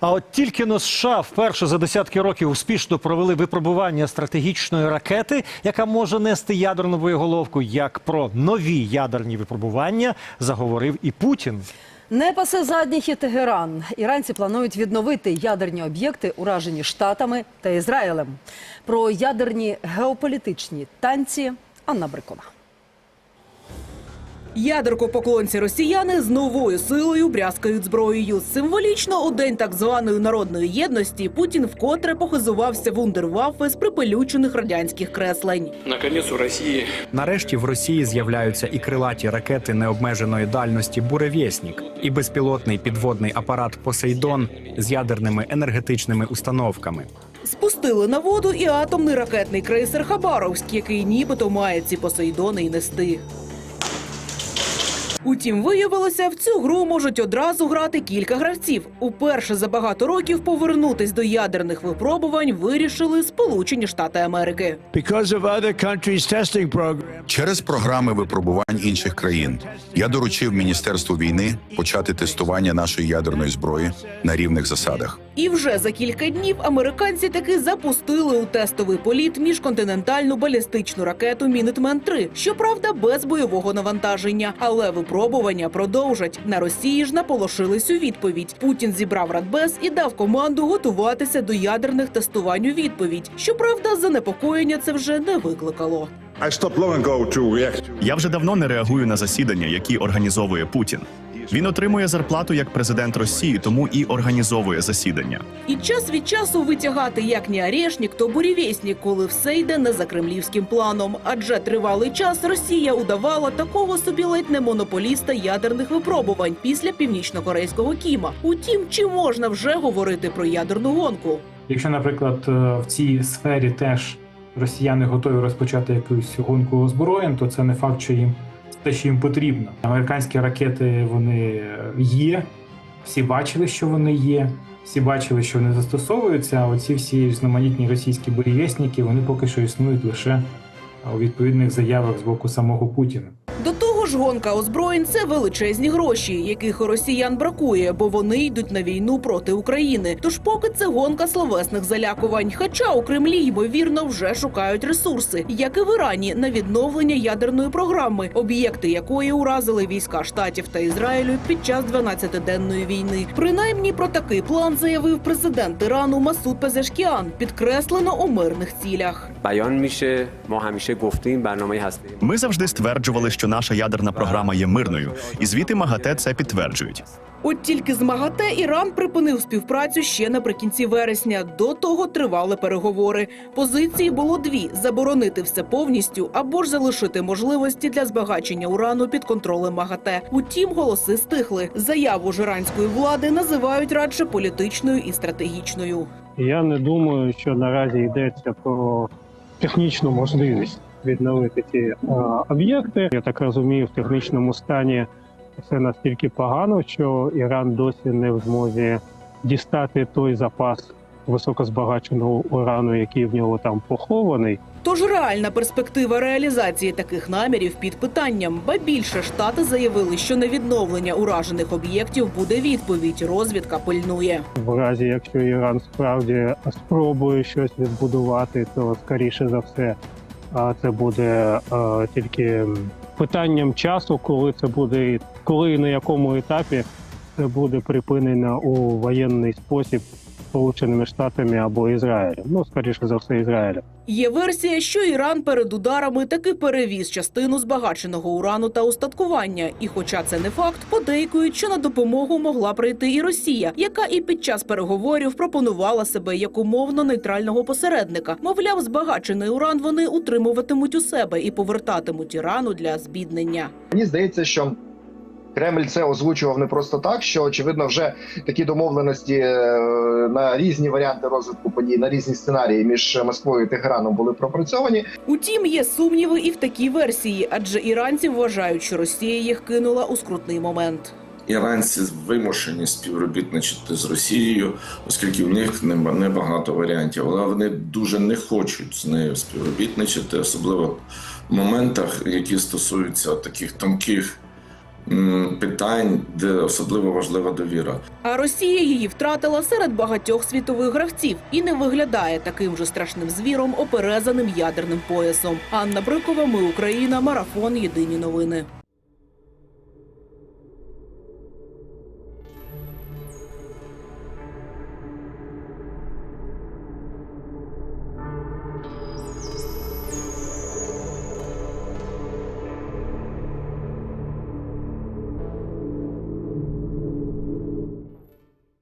А от тільки но США вперше за десятки років успішно провели випробування стратегічної ракети, яка може нести ядерну боєголовку. Як про нові ядерні випробування заговорив і Путін. Не пасе задніх і Тегеран. Іранці планують відновити ядерні об'єкти, уражені Штатами та Ізраїлем. Про ядерні геополітичні танці Анна Брикова. Ядеркопоклонці росіяни з новою силою брязкають зброєю. Символічно у день так званої народної єдності Путін вкотре похизувався вундерваффе з припелючених радянських креслень. Наконец у России Нарешті в Росії з'являються і крилаті ракети необмеженої дальності «Буревєснік» і безпілотний підводний апарат Посейдон з ядерними енергетичними установками. Спустили на воду і атомний ракетний крейсер Хабаровськ, який нібито має ці посейдони й нести. Утім, виявилося, в цю гру можуть одразу грати кілька гравців. Уперше за багато років повернутись до ядерних випробувань вирішили Сполучені Штати Америки. Через програми випробувань інших країн я доручив міністерству війни почати тестування нашої ядерної зброї на рівних засадах. І вже за кілька днів американці таки запустили у тестовий політ міжконтинентальну балістичну ракету Мінитмен 3 щоправда, без бойового навантаження. Але випробування продовжать. На Росії ж наполошились у відповідь. Путін зібрав радбез і дав команду готуватися до ядерних тестувань у відповідь. Щоправда, занепокоєння це вже не викликало. Я вже давно не реагую на засідання, які організовує Путін. Він отримує зарплату як президент Росії, тому і організовує засідання. І час від часу витягати як не орешник, то бурєвєснік, коли все йде не за кремлівським планом. Адже тривалий час Росія удавала такого собі ледь не монополіста ядерних випробувань після північно-корейського Кіма. Утім, чи можна вже говорити про ядерну гонку? Якщо, наприклад, е, в цій сфері теж росіяни готові розпочати якусь гонку озброєнь, то це не факт, що їм те, що їм потрібно. Американські ракети вони є, всі бачили, що вони є, всі бачили, що вони застосовуються. А оці всі різноманітні російські бурєвєсники, вони поки що існують лише у відповідних заявах з боку самого Путіна. Тож гонка озброєнь це величезні гроші, яких у росіян бракує, бо вони йдуть на війну проти України. Тож, поки це гонка словесних залякувань. Хоча у Кремлі ймовірно вже шукають ресурси, як і в Ірані, на відновлення ядерної програми, об'єкти якої уразили війська штатів та Ізраїлю під час 12-денної війни. Принаймні про такий план заявив президент Ірану Масуд Пезешкіан, підкреслено у мирних цілях. Ми завжди стверджували, що наша ядерна програма є мирною, і звіти МАГАТЕ це підтверджують. От тільки з МАГАТЕ Іран припинив співпрацю ще наприкінці вересня. До того тривали переговори. Позиції було дві: заборонити все повністю або ж залишити можливості для збагачення урану під контролем МАГАТЕ. Утім, голоси стихли. Заяву ж іранської влади називають радше політичною і стратегічною. Я не думаю, що наразі йдеться про технічну можливість відновити ці об'єкти. Я так розумію, в технічному стані все настільки погано, що Іран досі не в змозі дістати той запас високозбагаченого урану, який в нього там похований. Тож реальна перспектива реалізації таких намірів під питанням. Ба більше штати заявили, що на відновлення уражених об'єктів буде відповідь. Розвідка пильнує. В разі, якщо Іран справді спробує щось відбудувати, то скоріше за все а, це буде е, тільки питанням часу, коли це буде, коли і на якому етапі це буде припинено у воєнний спосіб Сполученими Штатами або Ізраїлем. Ну скоріше за все, Ізраїлем. Є версія, що Іран перед ударами таки перевіз частину збагаченого урану та устаткування. І, хоча це не факт, подейкують, що на допомогу могла прийти і Росія, яка і під час переговорів пропонувала себе як умовно нейтрального посередника. Мовляв, збагачений уран вони утримуватимуть у себе і повертатимуть Ірану для збіднення. Мені здається, що Кремль це озвучував не просто так, що очевидно вже такі домовленості е, на різні варіанти розвитку подій, на різні сценарії між Москвою і Тегераном були пропрацьовані. Утім, є сумніви і в такій версії, адже іранці вважають, що Росія їх кинула у скрутний момент. Іранці вимушені співробітничати з Росією, оскільки в них нема- небагато варіантів, але вони дуже не хочуть з нею співробітничати, особливо в моментах, які стосуються таких тонких питань, де особливо важлива довіра. А Росія її втратила серед багатьох світових гравців і не виглядає таким же страшним звіром, оперезаним ядерним поясом. Анна Брикова, ми Україна, марафон. Єдині новини.